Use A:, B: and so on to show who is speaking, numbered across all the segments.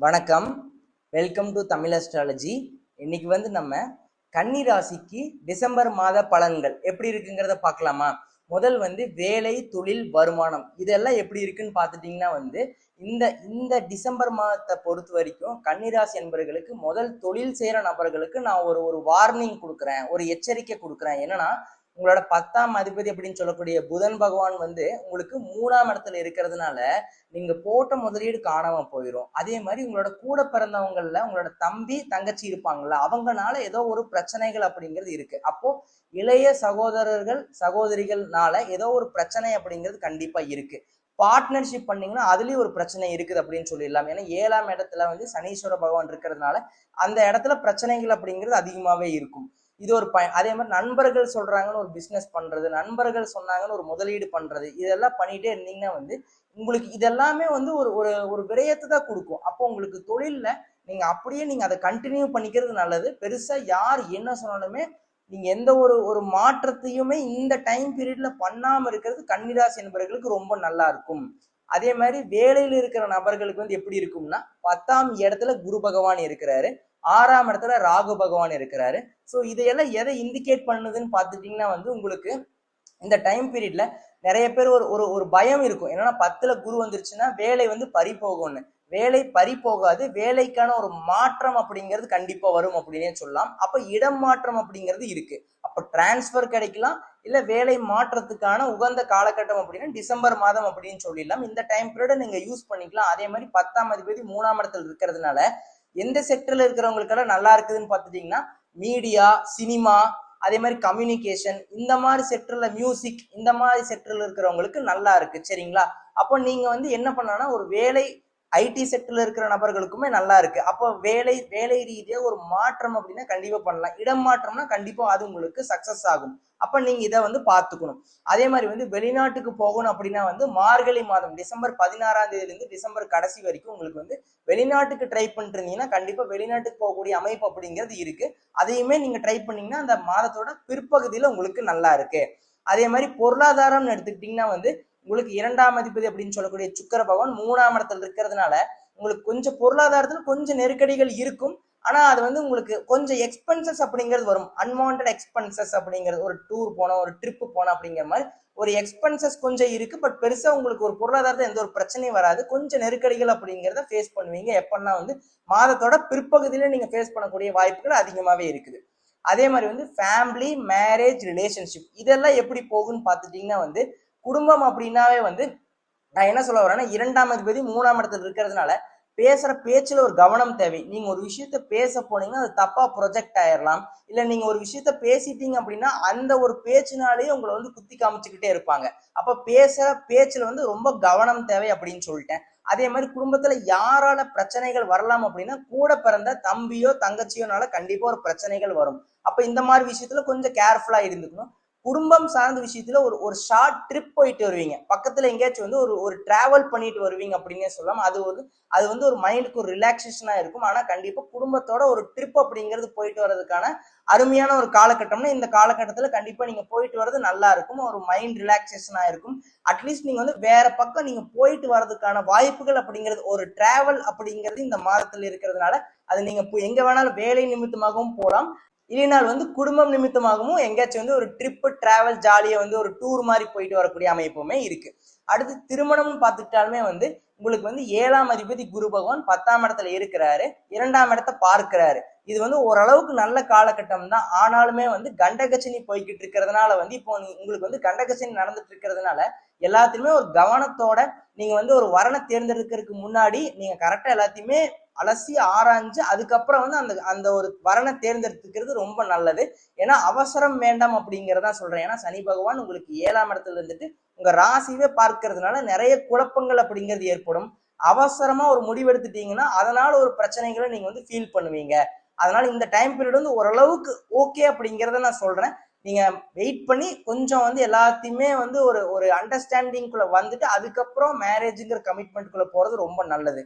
A: வணக்கம். Welcome to Tamil astrology இன்னைக்கு வந்து நம்ம கன்னி ராசிக்கு டிசம்பர் மாத பலன்கள் எப்படி இருக்குங்கிறத பார்க்கலாமா? முதல் வந்து வேலை தொழில் வருமானம் இதெல்லாம் எப்படி இருக்குன்னு பார்த்துட்டிங்கன்னா வந்து இந்த இந்த டிசம்பர் மாதத்தை பொறுத்த வரைக்கும் கன்னிராசி என்பவர்களுக்கு முதல் தொழில் செய்கிற நபர்களுக்கு நான் ஒரு ஒரு வார்னிங் கொடுக்குறேன் ஒரு எச்சரிக்கை கொடுக்குறேன். என்னன்னா உங்களோட பத்தாம் அதிபதி அப்படின்னு சொல்லக்கூடிய புதன் பகவான் வந்து உங்களுக்கு மூணாம் இடத்துல இருக்கிறதுனால நீங்க போட்ட முதலீடு காணாம போயிடும் அதே மாதிரி உங்களோட கூட பிறந்தவங்கள்ல உங்களோட தம்பி தங்கச்சி இருப்பாங்கல்ல அவங்கனால ஏதோ ஒரு பிரச்சனைகள் அப்படிங்கிறது இருக்கு. அப்போ இளைய சகோதரர்கள் சகோதரிகள்னால ஏதோ ஒரு பிரச்சனை அப்படிங்கிறது கண்டிப்பா இருக்கு. பார்ட்னர்ஷிப் பண்ணீங்கன்னா அதுலயும் ஒரு பிரச்சனை இருக்குது அப்படின்னு சொல்லிடலாம். ஏன்னா ஏழாம் இடத்துல வந்து சனீஸ்வர பகவான் இருக்கிறதுனால அந்த இடத்துல பிரச்சனைகள் அப்படிங்கிறது அதிகமாவே இருக்கும். இது ஒரு ப அதே மாதிரி நண்பர்கள் சொல்றாங்கன்னு ஒரு பிஸ்னஸ் பண்றது நண்பர்கள் சொன்னாங்கன்னு ஒரு முதலீடு பண்றது இதெல்லாம் பண்ணிட்டே இருந்தீங்கன்னா வந்து உங்களுக்கு இதெல்லாமே வந்து ஒரு ஒரு ஒரு விரயத்தை தான் கொடுக்கும். அப்போ உங்களுக்கு தொழில்ல நீங்க அப்படியே நீங்க அதை கண்டினியூ பண்ணிக்கிறது நல்லது. பெருசா யார் என்ன சொன்னாலுமே நீங்க எந்த ஒரு ஒரு மாற்றத்தையுமே இந்த டைம் பீரியட்ல பண்ணாம இருக்கிறது கன்னிராசி என்பவர்களுக்கு ரொம்ப நல்லா இருக்கும். அதே மாதிரி வேலையில் இருக்கிற நபர்களுக்கு வந்து எப்படி இருக்கும்னா பத்தாம் இடத்துல குரு பகவான் இருக்கிறாரு. ஆறாம் இடத்துல ராகு பகவான் இருக்கிறாரு. ஸோ இதையெல்லாம் எதை இண்டிகேட் பண்ணுதுன்னு பார்த்துட்டீங்கன்னா வந்து உங்களுக்கு இந்த டைம் பீரியட்ல நிறைய பேர் ஒரு ஒரு ஒரு பயம் இருக்கும். என்னன்னா பத்துல குரு வந்துருச்சுன்னா வேலை வந்து பறி போகும்னு. வேலை பறி போகாது வேலைக்கான ஒரு மாற்றம் அப்படிங்கிறது கண்டிப்பா வரும் அப்படின்னே சொல்லலாம். அப்ப இடம் மாற்றம் அப்படிங்கிறது இருக்கு. அப்ப டிரான்ஸ்ஃபர் கிடைக்கலாம் இல்ல வேலை மாற்றத்துக்கான உகந்த காலகட்டம் அப்படின்னா டிசம்பர் மாதம் அப்படின்னு சொல்லிடலாம். இந்த டைம் பீரியட நீங்க யூஸ் பண்ணிக்கலாம். அதே மாதிரி பத்தாம் அதிபதி மூணாம் இடத்துல இருக்கிறதுனால எந்த செக்டர்ல இருக்கிறவங்களுக்கெல்லாம் நல்லா இருக்குதுன்னு பார்த்துட்டீங்கன்னா மீடியா சினிமா அதே மாதிரி கம்யூனிகேஷன் இந்த மாதிரி செக்டர்ல மியூசிக் இந்த மாதிரி செக்டர்ல இருக்கிறவங்களுக்கு நல்லா இருக்கு. சரிங்களா? அப்போ நீங்க வந்து என்ன பண்ணனா ஒரு வேலை ஐடி செக்டர்ல இருக்கிற நபர்களுக்குமே நல்லா இருக்கு. அப்போ வேலை வேலை ரீதியா ஒரு மாற்றம் அப்படின்னா கண்டிப்பா பண்ணலாம். இடம் மாற்றம்னா கண்டிப்பா அது உங்களுக்கு சக்சஸ் ஆகும். அப்ப நீங்க இதை வந்து பார்த்துக்கணும். அதே மாதிரி வந்து வெளிநாட்டுக்கு போகணும் அப்படின்னா வந்து மார்கழி மாதம் டிசம்பர் பதினாறாம் தேதியில இருந்து டிசம்பர் கடைசி வரைக்கும் உங்களுக்கு வந்து வெளிநாட்டுக்கு ட்ரை பண்ணிட்டு இருந்தீங்கன்னா கண்டிப்பா வெளிநாட்டுக்கு போகக்கூடிய அமைப்பு அப்படிங்கிறது இருக்கு. அதையுமே நீங்க ட்ரை பண்ணீங்கன்னா அந்த மாதத்தோட பிற்பகுதியில உங்களுக்கு நல்லா இருக்கு. அதே மாதிரி பொருளாதாரம்னு எடுத்துக்கிட்டீங்கன்னா வந்து உங்களுக்கு இரண்டாம் அதிபதி அப்படின்னு சொல்லக்கூடிய சுக்கர பகவான் மூணாம் இடத்துல இருக்கிறதுனால உங்களுக்கு கொஞ்சம் பொருளாதாரத்தில் கொஞ்சம் நெருக்கடிகள் இருக்கும். ஆனா அது வந்து உங்களுக்கு கொஞ்சம் எக்ஸ்பென்சஸ் அப்படிங்கிறது வரும். அன்வான்ட் எக்ஸ்பென்சஸ் அப்படிங்கிறது. ஒரு டூர் போனோம் ஒரு ட்ரிப் போனோம் அப்படிங்கிற மாதிரி ஒரு எக்ஸ்பென்சஸ் கொஞ்சம் இருக்கு. பட் பெருசா உங்களுக்கு ஒரு பொருளாதாரத்தில் எந்த ஒரு பிரச்சனையும் வராது. கொஞ்சம் நெருக்கடிகள் அப்படிங்கிறத ஃபேஸ் பண்ணுவீங்க. எப்பன்னா வந்து மாதத்தோட பிற்பகுதியில நீங்க ஃபேஸ் பண்ணக்கூடிய வாய்ப்புகள் அதிகமாவே இருக்குது. அதே மாதிரி வந்து ஃபேமிலி மேரேஜ் ரிலேஷன்ஷிப் இதெல்லாம் எப்படி போகுன்னு பார்த்துட்டீங்கன்னா வந்து குடும்பம் அப்படின்னாவே வந்து நான் என்ன சொல்ல வரேன்னா இரண்டாம் அதிபதி மூணாம் இடத்துல இருக்கிறதுனால பேசுற பேச்சுல ஒரு கவனம் தேவை. நீங்க ஒரு விஷயத்த பேச போனீங்கன்னா அது தப்பா ப்ரொஜெக்ட் ஆயிடலாம் இல்ல நீங்க ஒரு விஷயத்த பேசிட்டீங்க அப்படின்னா அந்த ஒரு பேச்சினாலேயே உங்களை வந்து குத்தி காமிச்சுக்கிட்டே இருப்பாங்க. அப்ப பேசுற பேச்சுல வந்து ரொம்ப கவனம் தேவை அப்படின்னு சொல்லிட்டேன். அதே மாதிரி குடும்பத்துல யாரால பிரச்சனைகள் வரலாம் அப்படின்னா கூட பிறந்த தம்பியோ தங்கச்சியோனால கண்டிப்பா ஒரு பிரச்சனைகள் வரும். அப்ப இந்த மாதிரி விஷயத்துல கொஞ்சம் கேர்ஃபுல்லா இருந்துக்கணும். குடும்பம் சார்ந்த விஷயத்துல ஒரு ஒரு ஷார்ட் ட்ரிப் போயிட்டு வருவீங்க. பக்கத்துல எங்கேயாச்சும் வந்து ஒரு ஒரு டிராவல் பண்ணிட்டு வருவீங்க அப்படின்னே சொல்லலாம். அது ஒரு அது வந்து ஒரு மைண்டுக்கு ஒரு ரிலாக்ஸேஷனா இருக்கும். ஆனா கண்டிப்பா குடும்பத்தோட ஒரு ட்ரிப் அப்படிங்கிறது போயிட்டு வர்றதுக்கான அருமையான ஒரு காலகட்டம்னா இந்த காலகட்டத்துல கண்டிப்பா நீங்க போயிட்டு வர்றது நல்லா இருக்கும். ஒரு மைண்ட் ரிலாக்ஸேஷனா இருக்கும். அட்லீஸ்ட் நீங்க வந்து வேற பக்கம் நீங்க போயிட்டு வர்றதுக்கான வாய்ப்புகள் அப்படிங்கிறது ஒரு டிராவல் அப்படிங்கிறது இந்த மாதத்துல இருக்கிறதுனால அது நீங்க போ- எங்க வேணாலும் வேலை நிமித்தமாகவும் போகலாம் இல்லைனால் வந்து குடும்பம் நிமித்தமாகவும் எங்கேயாச்சும் வந்து ஒரு ட்ரிப்பு டிராவல் ஜாலியாக வந்து ஒரு டூர் மாதிரி போயிட்டு வரக்கூடிய அமைப்புமே இருக்கு. அடுத்து திருமணம்னு பார்த்துக்கிட்டாலுமே வந்து உங்களுக்கு வந்து ஏழாம் அதிபதி குரு பகவான் பத்தாம் இடத்துல இருக்கிறாரு. இரண்டாம் இடத்த பார்க்கிறாரு. இது வந்து ஓரளவுக்கு நல்ல காலகட்டம் தான். ஆனாலுமே வந்து கண்டகச்சினி போய்கிட்டு இருக்கிறதுனால வந்து இப்போ உங்களுக்கு வந்து கண்டகச்சினி நடந்துட்டு இருக்கிறதுனால எல்லாத்தையுமே ஒரு கவனத்தோட நீங்க வந்து ஒரு வரனை தேர்ந்தெடுக்கிறதுக்கு முன்னாடி நீங்க கரெக்டா எல்லாத்தையுமே அலசி ஆராய்ஞ்சு அதுக்கப்புறம் வந்து அந்த அந்த ஒரு வரனை தேர்ந்தெடுத்துக்கிறது ரொம்ப நல்லது. ஏன்னா அவசரம் வேண்டாம் அப்படிங்கிறதா சொல்றேன். ஏன்னா சனி பகவான் உங்களுக்கு ஏழாம் இடத்துல இருந்துட்டு உங்க ராசியவே பார்க்கறதுனால நிறைய குழப்பங்கள் அப்படிங்கிறது ஏற்படும். அவசரமா ஒரு முடிவு எடுத்துட்டீங்கன்னா அதனால ஒரு பிரச்சனைகளை நீங்க வந்து ஃபீல் பண்ணுவீங்க. அதனால இந்த டைம் பீரியட் வந்து ஓரளவுக்கு ஓகே அப்படிங்கிறத நான் சொல்றேன். நீங்க வெயிட் பண்ணி கொஞ்சம் வந்து எல்லாத்தையுமே வந்து ஒரு ஒரு அண்டர்ஸ்டாண்டிங்குள்ள வந்துட்டு அதுக்கப்புறம் மேரேஜுங்கிற கமிட்மெண்ட்டுக்குள்ள போறது ரொம்ப நல்லது.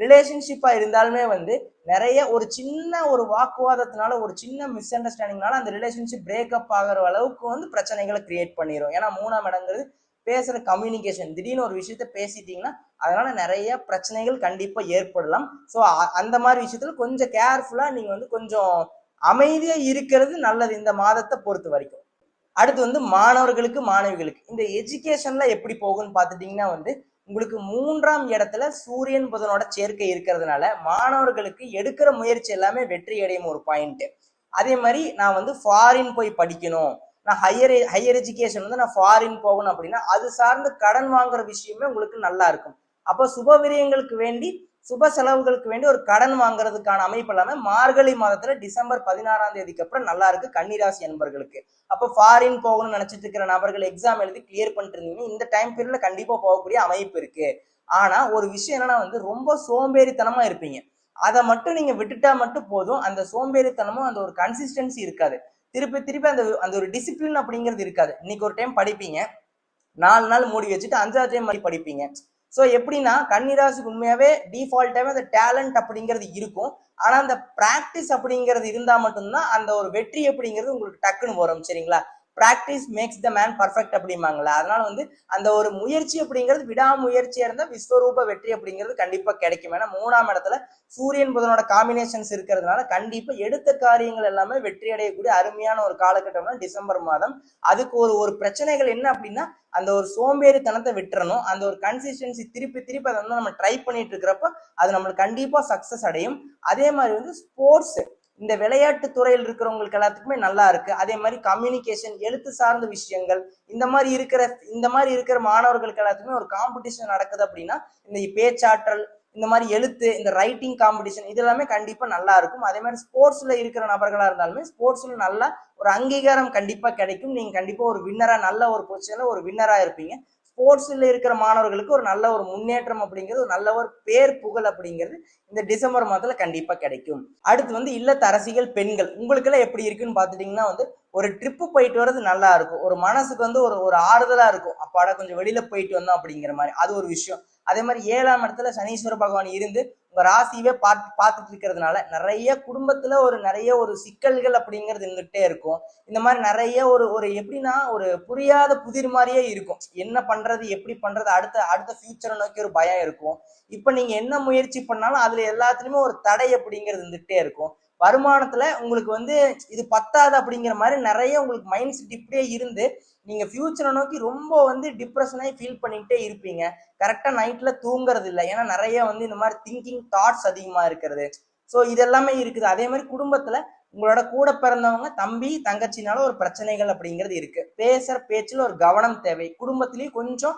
A: ரிலேஷன்ஷிப்பாக இருந்தாலுமே வந்து நிறைய ஒரு சின்ன ஒரு வாக்குவாதத்தினால ஒரு சின்ன மிஸ் அண்டர்ஸ்டாண்டிங்னால அந்த ரிலேஷன்ஷிப் பிரேக்கப் ஆகிற அளவுக்கு வந்து பிரச்சனைகளை கிரியேட் பண்ணிடும் ஏன்னா மூணாம் இடங்கிறது பேசுகிற கம்யூனிகேஷன் திடீர்னு ஒரு விஷயத்த பேசிட்டீங்கன்னா அதனால நிறைய பிரச்சனைகள் கண்டிப்பாக ஏற்படலாம். ஸோ அந்த மாதிரி விஷயத்துல கொஞ்சம் கேர்ஃபுல்லா நீங்க வந்து கொஞ்சம் அமைதியாக இருக்கிறது நல்லது இந்த மாதத்தை பொறுத்த வரைக்கும். அடுத்து வந்து மாணவர்களுக்கு மாணவிகளுக்கு. இந்த எஜுகேஷன்ல எப்படி போகும்னு பார்த்துட்டீங்கன்னா வந்து உங்களுக்கு மூன்றாம் இடத்துல சூரியன் புதனோட சேர்க்கை இருக்கிறதுனால மாணவர்களுக்கு எடுக்கிற முயற்சி எல்லாமே வெற்றி அடையும் ஒரு பாயிண்ட் அதே மாதிரி நான் வந்து ஃபாரின் போய் படிக்கணும். நான் ஹையர் ஹையர் எஜுகேஷன் வந்து நான் ஃபாரின் போகணும் அப்படின்னா அது சார்ந்து கடன் வாங்குற விஷயமே உங்களுக்கு நல்லா இருக்கும். அப்போ சுப விரயங்களுக்கு வேண்டி சுப செலவுகளுக்கு வேண்டி ஒரு கடன் வாங்குறதுக்கான அமைப்பு எல்லாமே மார்கழி மாதத்துல டிசம்பர் பதினாறாம் தேதிக்கு அப்புறம் நல்லா இருக்கு கன்னிராசி என்பர்களுக்கு அப்போ ஃபாரின் போகணும்னு நினைச்சிட்டு இருக்கிற நபர்கள் எக்ஸாம் எழுதி கிளியர் பண்ணிட்டு இருந்தீங்கன்னா இந்த டைம் பீரியட்ல கண்டிப்பா போகக்கூடிய அமைப்பு இருக்கு. ஆனா ஒரு விஷயம் என்னன்னா வந்து ரொம்ப சோம்பேறித்தனமா இருப்பீங்க. அதை மட்டும் நீங்க விட்டுட்டா மட்டும் போதும். அந்த சோம்பேறித்தனமும் அந்த ஒரு கன்சிஸ்டன்சி இருக்காது. திருப்பி திருப்பி அந்த அந்த ஒரு டிசிப்ளின் அப்படிங்கிறது இருக்காது. இன்னைக்கு ஒரு டைம் படிப்பீங்க. நாலு நாள் மூடி வச்சுட்டு அஞ்சாவது டைம் மாதிரி படிப்பீங்க. ஸோ எப்படின்னா கன்னிராசிக்கு உண்மையாவே டிஃபால்ட்டாகவே அந்த டேலண்ட் அப்படிங்கிறது இருக்கும். ஆனா அந்த ப்ராக்டிஸ் அப்படிங்கிறது இருந்தா மட்டும்தான் அந்த ஒரு வெற்றி அப்படிங்கிறது உங்களுக்கு டக்குன்னு வரும் சரிங்களா? Practice makes the man perfect அப்படிம்பாங்களா அதனால வந்து அந்த ஒரு முயற்சி அப்படிங்கிறது விடாமுயற்சியா இருந்தால் விஸ்வரூப வெற்றி அப்படிங்கிறது கண்டிப்பா கிடைக்கும். ஏன்னா மூணாம் இடத்துல சூரியன் புதனோட காம்பினேஷன்ஸ் இருக்கிறதுனால கண்டிப்பா எடுத்த காரியங்கள் எல்லாமே வெற்றி அடையக்கூடிய அருமையான ஒரு காலகட்டம்னா டிசம்பர் மாதம். அதுக்கு ஒரு ஒரு பிரச்சனைகள் என்ன அப்படின்னா அந்த ஒரு சோம்பேறித்தனத்தை விட்டுறணும். அந்த ஒரு கன்சிஸ்டன்சி திருப்பி திருப்பி அதை வந்து நம்ம ட்ரை பண்ணிட்டு இருக்கிறப்ப அது நம்மளுக்கு கண்டிப்பா சக்சஸ் அடையும். அதே மாதிரி வந்து ஸ்போர்ட்ஸ் இந்த விளையாட்டு துறையில் இருக்கிறவங்களுக்கு எல்லாத்துக்குமே நல்லா இருக்கு. அதே மாதிரி கம்யூனிகேஷன் எழுத்து சார்ந்த விஷயங்கள் இந்த மாதிரி இருக்கிற இந்த மாதிரி இருக்கிற மாணவர்களுக்கு எல்லாத்துக்குமே ஒரு காம்படிஷன் நடக்குது அப்படின்னா இந்த பேச்சாற்றல் இந்த மாதிரி எழுத்து இந்த ரைட்டிங் காம்படிஷன் இது எல்லாமே கண்டிப்பா நல்லா இருக்கும். அதே மாதிரி ஸ்போர்ட்ஸ்ல இருக்கிற நபர்களா இருந்தாலுமே ஸ்போர்ட்ஸ்ல நல்ல ஒரு அங்கீகாரம் கண்டிப்பா கிடைக்கும். நீங்க கண்டிப்பா ஒரு வின்னரா நல்ல ஒரு பொசிஷன்ல ஒரு வின்னரா இருப்பீங்க. ஸ்போர்ட்ஸ்ல இருக்கிற மாணவர்களுக்கு ஒரு நல்ல ஒரு முன்னேற்றம் அப்படிங்கிறது ஒரு நல்ல ஒரு பேர் புகழ் அப்படிங்கிறது இந்த டிசம்பர் மாதத்துல கண்டிப்பா கிடைக்கும். அடுத்து வந்து இல்லத்தரசிகள் பெண்கள். உங்களுக்கெல்லாம் எப்படி இருக்குன்னு பாத்துட்டீங்கன்னா வந்து ஒரு ட்ரிப்பு போயிட்டு வர்றது நல்லா இருக்கும். ஒரு மனசுக்கு வந்து ஒரு ஒரு ஆறுதலாக இருக்கும். அப்பாடா கொஞ்சம் வெளியில் போயிட்டு வந்தோம் அப்படிங்கிற மாதிரி. அது ஒரு விஷயம். அதே மாதிரி ஏழாம் இடத்துல சனீஸ்வர பகவான் இருந்து உங்கள் ராசியவே பார்த்து பார்த்துட்டு இருக்கிறதுனால நிறைய குடும்பத்தில் ஒரு நிறைய ஒரு சிக்கல்கள் அப்படிங்கிறது இருந்துகிட்டே இருக்கும். இந்த மாதிரி நிறைய ஒரு ஒரு எப்படின்னா ஒரு புரியாத புதிர் மாதிரியே இருக்கும். என்ன பண்ணுறது எப்படி பண்ணுறது அடுத்த அடுத்த ஃபியூச்சரை நோக்கி ஒரு பயம் இருக்கும். இப்போ நீங்கள் என்ன முயற்சி பண்ணாலும் அதில் எல்லாத்துலேயுமே ஒரு தடை அப்படிங்கிறது இருந்துகிட்டே இருக்கும். வருமானத்துல உங்களுக்கு வந்து இது பத்தாது அப்படிங்கிற மாதிரி நிறைய உங்களுக்கு மைண்ட் செட் இப்படியே இருந்து நீங்க ஃபியூச்சரை நோக்கி ரொம்ப வந்து டிப்ரெஷனாகி ஃபீல் பண்ணிக்கிட்டே இருப்பீங்க. கரெக்டா நைட்ல தூங்குறது இல்லை. ஏன்னா நிறைய வந்து இந்த மாதிரி திங்கிங் தாட்ஸ் அதிகமா இருக்கிறது. ஸோ இதெல்லாமே இருக்குது. அதே மாதிரி குடும்பத்துல உங்களோட கூட பிறந்தவங்க தம்பி தங்கச்சினால ஒரு பிரச்சனைகள் அப்படிங்கிறது இருக்கு. பேசுற பேச்சுல ஒரு கவனம் தேவை. குடும்பத்திலயும் கொஞ்சம்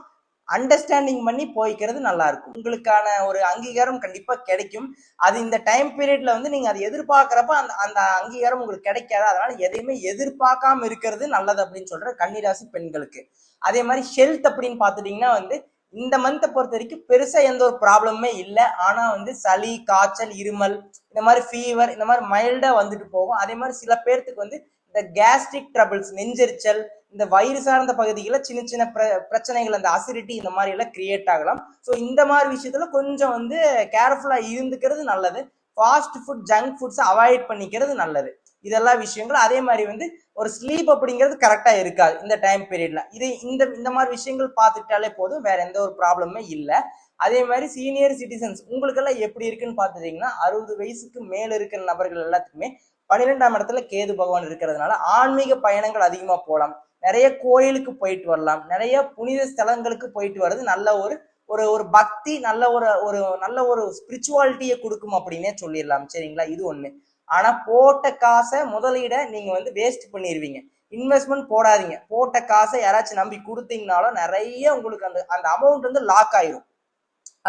A: அண்டர்ஸ்டாண்டிங் பண்ணி போய்க்கிறது நல்லா இருக்கும் உங்களுக்கான ஒரு அங்கீகாரம் கண்டிப்பா கிடைக்கும். அது இந்த டைம் பீரியட்ல வந்து நீங்க அதை எதிர்பார்க்குறப்ப அந்த அந்த அங்கீகாரம் உங்களுக்கு கிடைக்காது. அதனால எதையுமே எதிர்பார்க்காம இருக்கிறது நல்லது அப்படின்னு சொல்ற கன்னிராசி பெண்களுக்கு. அதே மாதிரி ஹெல்த் அப்படின்னு பார்த்துட்டீங்கன்னா வந்து இந்த மந்த்தை பொறுத்த வரைக்கும் பெருசா எந்த ஒரு ப்ராப்ளமுமே இல்லை. ஆனா வந்து சளி காய்ச்சல் இருமல் இந்த மாதிரி ஃபீவர் இந்த மாதிரி மைல்டா வந்துட்டு போகும். அதே மாதிரி சில பேர்த்துக்கு வந்து இந்த கேஸ்ட்ரிக் ட்ரபிள்ஸ் நெஞ்செரிச்சல் இந்த வயிறு சார்ந்த பகுதிகளில் சின்ன சின்ன பிர பிரச்சனைகள் அந்த அசிடிட்டி இந்த மாதிரி எல்லாம் கிரியேட் ஆகலாம். ஸோ இந்த மாதிரி விஷயத்துல கொஞ்சம் வந்து கேர்ஃபுல்லாக இருந்துக்கிறது நல்லது. ஃபாஸ்ட் ஃபுட் ஜங்க் ஃபுட்ஸை அவாய்ட் பண்ணிக்கிறது நல்லது. இதெல்லாம் விஷயங்கள். அதே மாதிரி வந்து ஒரு ஸ்லீப் அப்படிங்கிறது கரெக்டாக இருக்காது இந்த டைம் பீரியட்ல இது இந்த இந்த மாதிரி விஷயங்கள் பார்த்துட்டாலே போதும். வேற எந்த ஒரு ப்ராப்ளமே இல்லை. அதே மாதிரி சீனியர் சிட்டிசன்ஸ் உங்களுக்கெல்லாம் எப்படி இருக்குன்னு பார்த்துட்டீங்கன்னா அறுபது வயசுக்கு மேல இருக்கிற நபர்கள் எல்லாத்துக்குமே பன்னிரெண்டாம் இடத்துல கேது பகவான் இருக்கிறதுனால ஆன்மீக பயணங்கள் அதிகமா போகலாம் நிறைய கோயிலுக்கு போயிட்டு வரலாம். நிறைய புனித ஸ்தலங்களுக்கு போயிட்டு வர்றது நல்ல ஒரு ஒரு ஒரு பக்தி நல்ல ஒரு ஒரு நல்ல ஒரு ஸ்பிரிச்சுவாலிட்டியை கொடுக்கும் அப்படின்னே சொல்லிடலாம். சரிங்களா? இது ஒண்ணு. ஆனா போட்ட காசை முதலீட நீங்க வந்து வேஸ்ட் பண்ணிடுவீங்க இன்வெஸ்ட்மெண்ட் போடாதீங்க. போட்ட காசை யாராச்சும் நம்பி கொடுத்தீங்கனாலும் நிறைய உங்களுக்கு அந்த அந்த அமௌண்ட் வந்து லாக் ஆயிரும்.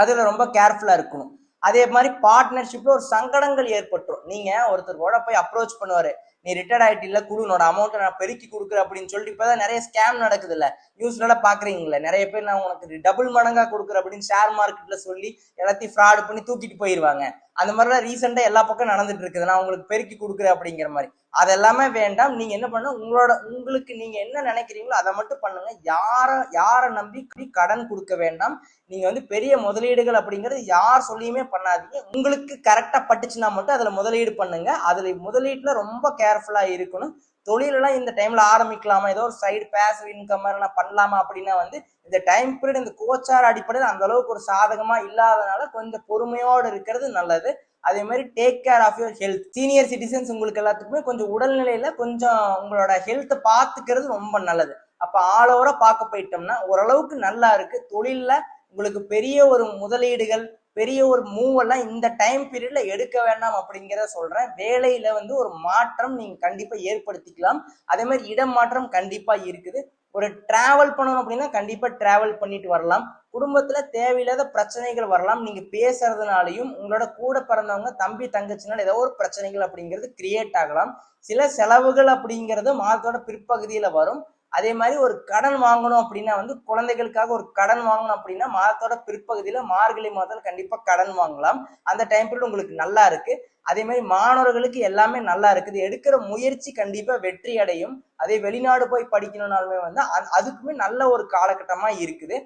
A: அதுல ரொம்ப கேர்ஃபுல்லா இருக்கணும். அதே மாதிரி பார்ட்னர்ஷிப்ல ஒரு சங்கடங்கள் ஏற்பட்டுரும். நீங்க ஒருத்தர் கூட போய் அப்ரோச் பண்ணுவாரு. நீ ரிட்டையர்ட் ஆயிட்டு இல்லை குடு உன்னோட அமௌண்ட்டை நான் பெருக்கி கொடுக்குறேன் அப்படின்னு சொல்லிட்டு இப்பதான் நிறைய ஸ்கேம் நடக்குது இல்லை நியூஸ்ல பார்க்குறீங்களே நிறைய பேர் நான் உனக்கு டபுள் மடங்காக கொடுக்குறேன் அப்படின்னு ஷேர் மார்க்கெட்டில் சொல்லி எல்லாத்தையும் ஃப்ராட் பண்ணி தூக்கிட்டு போயிடுவாங்க அந்த மாதிரிலாம் ரீசெண்டாக எல்லா பக்கம் நடந்துட்டு இருக்குது. நான் உங்களுக்கு பெருக்கி கொடுக்குறேன் அப்படிங்கிற மாதிரி. அதெல்லாமே வேண்டாம். நீங்கள் என்ன பண்ண உங்களோட உங்களுக்கு நீங்கள் என்ன நினைக்கிறீங்களோ அதை மட்டும் பண்ணுங்க. யாரை யாரை நம்பி கடன் கொடுக்க வேண்டாம். நீங்கள் வந்து பெரிய முதலீடுகள் அப்படிங்கிறது யார் சொல்லியுமே பண்ணாதீங்க. உங்களுக்கு கரெக்டாக பட்டுச்சுன்னா மட்டும் அதில் முதலீடு பண்ணுங்க. அதில் முதலீட்டில் ரொம்ப கேர்ஃபுல்லாக இருக்கணும். தொழிலெல்லாம் இந்த டைம்ல ஆரம்பிக்கலாமா? ஏதோ ஒரு சைடு பேசிவ் இன்கம் மாதிரி நான் பண்ணலாமா அப்படின்னா வந்து இந்த டைம் பீரியட் இந்த கோச்சார் அடிப்படையில் அந்த அளவுக்கு ஒரு சாதகமா இல்லாதனால கொஞ்சம் பொறுமையோடு இருக்கிறது நல்லது. அதே மாதிரி take care of your health senior citizens உங்களுக்கு எல்லாத்துக்குமே கொஞ்சம் உடல்நிலையில கொஞ்சம் உங்களோட ஹெல்த்தை பார்த்துக்கிறது ரொம்ப நல்லது. அப்போ ஆல் ஓவரா பார்க்க போயிட்டோம்னா ஓரளவுக்கு நல்லா இருக்கு. தொழிலில் உங்களுக்கு பெரிய ஒரு முதலீடுகள் பெரிய ஒரு மூவெல்லாம் இந்த டைம் பீரியட்ல எடுக்க வேண்டாம் அப்படிங்கிறத சொல்றேன். வேலையில வந்து ஒரு மாற்றம் நீங்க கண்டிப்பா ஏற்படுத்திக்கலாம். அதே மாதிரி இடம் மாற்றம் கண்டிப்பா இருக்குது. ஒரு டிராவல் பண்ணணும் அப்படின்னா கண்டிப்பா டிராவல் பண்ணிட்டு வரலாம். குடும்பத்துல தேவையில்லாத பிரச்சனைகள் வரலாம். நீங்க பேசுறதுனாலையும் உங்களோட கூட பிறந்தவங்க தம்பி தங்கச்சினால ஏதோ ஒரு பிரச்சனைகள் அப்படிங்கிறது கிரியேட் ஆகலாம். சில செலவுகள் அப்படிங்கிறது மாதத்தோட பிற்பகுதியில வரும். அதே மாதிரி ஒரு கடன் வாங்கணும் அப்படின்னா வந்து குழந்தைகளுக்காக ஒரு கடன் வாங்கணும் அப்படின்னா மாதத்தோட பிற்பகுதியில் மார்கழி மாதத்தில் கண்டிப்பாக கடன் வாங்கலாம். அந்த டைம் பீரியட் உங்களுக்கு நல்லா இருக்கு. அதே மாதிரி மாணவர்களுக்கு எல்லாமே நல்லா இருக்குது. எடுக்கிற முயற்சி கண்டிப்பாக வெற்றி அடையும் அதே வெளிநாடு போய் படிக்கணும்னாலுமே வந்து அதுக்குமே நல்ல ஒரு காலகட்டமாக இருக்குது.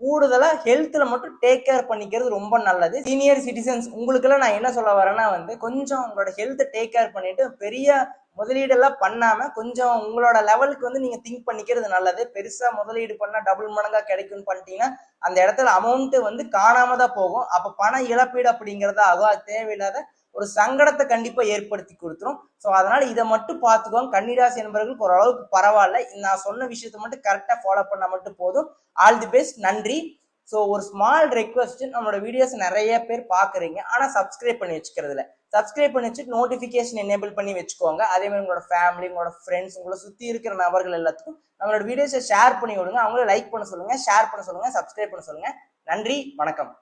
A: கூடுதலாக ஹெல்த்தில் மட்டும் டேக் கேர் பண்ணிக்கிறது ரொம்ப நல்லது. சீனியர் சிட்டிசன்ஸ் உங்களுக்கெல்லாம் நான் என்ன சொல்ல வரேன்னா வந்து கொஞ்சம் உங்களோட ஹெல்த்தை டேக் கேர் பண்ணிட்டு பெரிய முதலீடெல்லாம் பண்ணாமல் கொஞ்சம் உங்களோட லெவலுக்கு வந்து நீங்கள் திங்க் பண்ணிக்கிறது நல்லது. பெருசாக முதலீடு பண்ணால் டபுள் மடங்காக கிடைக்கும்னு பண்ணிட்டீங்கன்னா அந்த இடத்துல அமௌண்ட்டு வந்து காணாமல் தான் போகும். அப்போ பண இழப்பீடு அப்படிங்கறது ஆகும். அது தேவையில்லாத ஒரு சங்கடத்தை கண்டிப்பா ஏற்படுத்தி கொடுத்துரும். ஸோ அதனால இதை மட்டும் பார்த்துக்கோங்க. கன்னிராசி என்பவர்களுக்கு ஓரளவுக்கு பரவாயில்ல. நான் சொன்ன விஷயத்தை மட்டும் கரெக்டா ஃபாலோ பண்ணால் மட்டும் போதும். ஆல் தி பெஸ்ட் நன்றி. ஸோ ஒரு ஸ்மால் ரெக்வஸ்ட் நம்மளோட வீடியோஸ் நிறைய பேர் பார்க்குறீங்க. ஆனால் சப்ஸ்கிரைப் பண்ணி வச்சுக்கிறதுல சப்ஸ்கிரைப் பண்ணி வச்சுட்டு நோட்டிஃபிகேஷன் எனேபிள் பண்ணி வச்சுக்கோங்க. அதே மாதிரி உங்களோட ஃபேமிலி உங்களோட ஃப்ரெண்ட்ஸ் உங்களை சுற்றி இருக்கிற நபர்கள் எல்லாத்துக்கும் நம்மளோட வீடியோஸை ஷேர் பண்ணி விடுங்க. அவங்கள லைக் பண்ண சொல்லுங்க ஷேர் பண்ண சொல்லுங்க சப்ஸ்கிரைப் பண்ண சொல்லுங்க. நன்றி. வணக்கம்.